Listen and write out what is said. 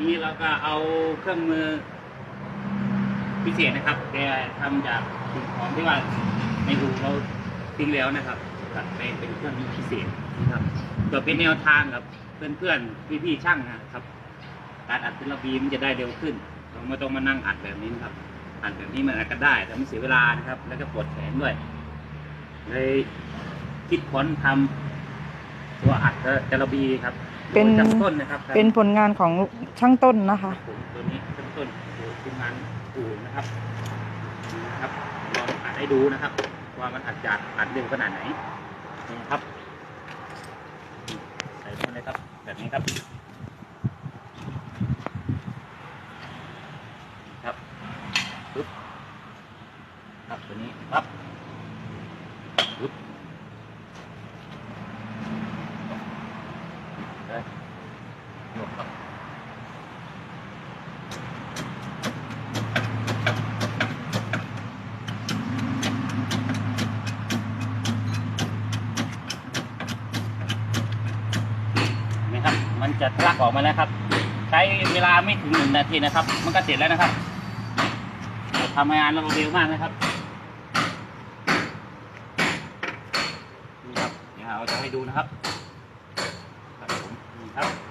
นี้เราก็เอาเครื่องมือพิเศษนะครับแกทำจากสิ่งของที่ว่าในอู่เราทิ้งแล้วนะครับตัดแปลงเป็นเครื่องมือพิเศษนะครับเพื่อเป็นแนวทางกับเพื่อนๆพี่ๆช่างนะครับการอัดเป็นระบีมันจะได้เร็วขึ้นเราไม่ต้องมานั่งอัดแบบนี้นะครับ อัดแบบนี้มันอัดก็ได้ แต่ไม่เสียเวลานะครับ แล้วก็ปวดแขนด้วยเลยคิดค้นทำตัวอัดจะระบีครับเป็นโดยจำต้นนะครับเป็นผลงานของช่างต้นนะคะผมตัวนี้จำต้นคือทีมงานอู่นะครับนี่นะครับลองอัดให้ดูนะครับ ว่ามันอัดจากอัดเร็วขนาดไหนนี่ครับใส่ลงไปเลยครับ แบบนี้ครับครับปึ๊บครับตัวนี้ปั๊บปึ๊บ เลยยกครับนี่ครับ มันจะทะลักออกมาแล้วครับ ใช้เวลาไม่ถึงหนึ่งนาทีนะครับ มันก็เสร็จแล้วนะครับทำงานเราเร็วมากนะครับนี่ครับเดี๋ยวเราจะให้ดูนะครับ Out.